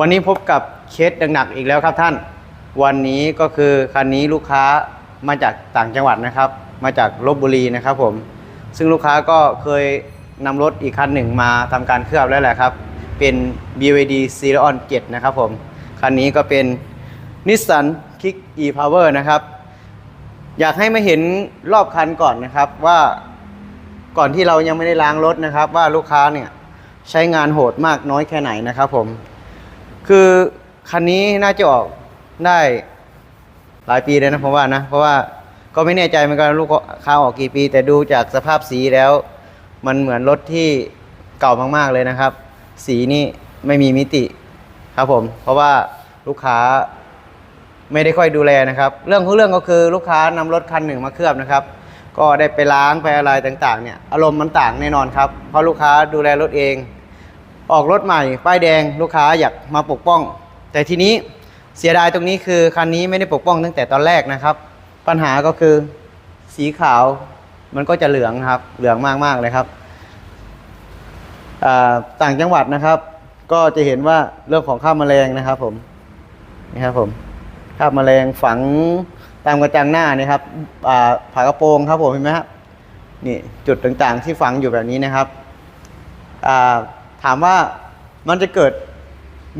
วันนี้พบกับเคสหนักๆอีกแล้วครับท่าน วันนี้ก็คือคันนี้ลูกค้ามาจากต่างจังหวัดนะครับ มาจากลบบุรีนะครับผม ซึ่งลูกค้าก็เคยนำรถอีกคันหนึ่งมาทำการเคลือบแล้วแหละครับ เป็น BYD c e r o n 7นะครับผม คันนี้ก็เป็น Nissan Kick e-Power นะครับ อยากให้มาเห็นรอบคันก่อนนะครับว่าก่อนที่เรายังไม่ได้ล้างรถนะครับ ว่าลูกค้าเนี่ยใช้งานโหดมากน้อยแค่ไหนนะครับผม คือคันนี้น่าจะออกได้หลายปีเลยนะผมว่านะ เพราะว่าก็ไม่แน่ใจเหมือนกันลูกค้าออกกี่ปี แต่ดูจากสภาพสีแล้ว มันเหมือนรถที่เก่ามากๆเลยนะครับ สีนี่ไม่มีมิติครับผม เพราะว่าลูกค้าไม่ได้ค่อยดูแลนะครับ เรื่องของเรื่องก็คือลูกค้านำรถคันหนึ่งมาเคลือบนะครับ ก็ได้ไปล้างไปอะไรต่างๆเนี่ยอารมณ์มันต่างแน่นอนครับเพราะลูกค้าดูแลรถเอง ออกรถใหม่ ป้ายแดงลูกค้าอยากมาปกป้อง แต่ทีนี้เสียดายตรงนี้คือคันนี้ไม่ได้ปกป้องตั้งแต่ตอนแรกนะครับ ปัญหาก็คือสีขาวมันก็จะเหลืองครับ เหลืองมากๆเลยครับต่างจังหวัดนะครับ ก็จะเห็นว่าเรื่องของข้าวแมลงนะครับผมนี่ครับผมข้าวแมลงฝังตามกระจังหน้านี่ครับอ่าผากระโปรงครับผมเห็นไหมครับนี่จุดต่างๆที่ฝังอยู่แบบนี้นะครับ ถามว่ามันจะเกิด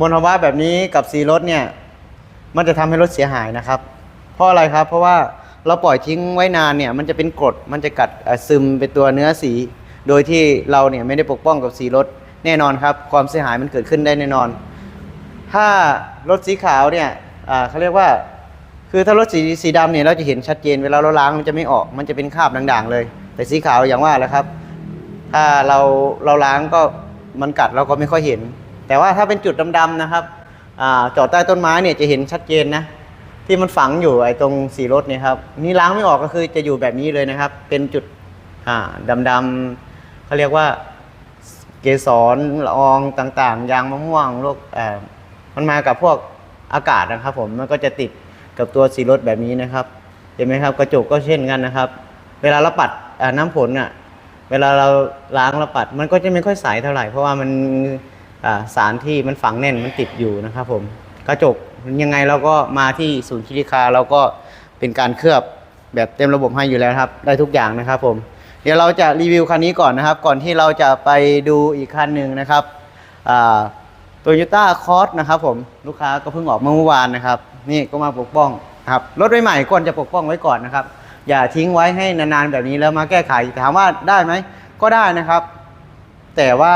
มลภาวะแบบนี้กับสีรถเนี่ย มันจะทำให้รถเสียหายนะครับ เพราะอะไรครับ เพราะว่าเราปล่อยทิ้งไว้นานเนี่ย มันจะเป็นกรด มันจะกัดซึมเป็นตัวเนื้อสี โดยที่เราเนี่ยไม่ได้ปกป้องกับสีรถแน่นอนครับ ความเสียหายมันเกิดขึ้นได้แน่นอน ถ้ารถสีขาวเนี่ยเขาเรียกว่า คือถ้ารถสีสีดำเนี่ยเราจะเห็นชัดเจน เวลาเราล้างมันจะไม่ออก มันจะเป็นคราบด่างๆเลย แต่สีขาวอย่างว่าแหละครับ ถ้าเราเราล้างก็ มันกัดเราก็ไม่ค่อยเห็น แต่ว่าถ้าเป็นจุดดำๆนะครับอจอดใต้ต้นไม้เนี่ยจะเห็นชัดเจนนะที่มันฝังอยู่ไอ้ตรงสีรถเนี่ยครับนี่ล้างไม่ออกก็คือจะอยู่แบบนี้เลยนะครับ เป็นจุดดำๆเขาเรียกว่าเกสรละอองต่างๆ ยางมะม่วงโรคมันมากับพวกอากาศนะครับ ผมมันก็จะติดกับตัวสีรถแบบนี้นะครับเห็นไหมครับ กระจกก็เช่นกันนะครับ เวลาเราปัดน้ำฝนอะ เวลาเราล้างเราปัด มันก็จะไม่ค่อยใสเท่าไหร่ เพราะว่ามันสารที่มันฝังแน่นมันติดอยู่นะครับผมกระจกยังไงเราก็มาที่ศูนย์คิริคาเราก็เป็นการเคลือบแบบเต็มระบบให้อยู่แล้วครับ ได้ทุกอย่างนะครับผมเดี๋ยวเราจะรีวิวคันนี้ก่อนนะครับ ก่อนที่เราจะไปดูอีกคันหนึ่งนะครับโตโยต้าคอสนะครับผมลูกค้าก็เพิ่งออกมาเมื่อวานนะครับ นี่ก็มาปกป้องครับรถใหม่ๆควรจะปกป้องไว้ก่อนนะครับ อย่าทิ้งไว้ให้นานๆแบบนี้แล้วมาแก้ไขถามว่าได้ไหมก็ได้นะครับ แต่ว่า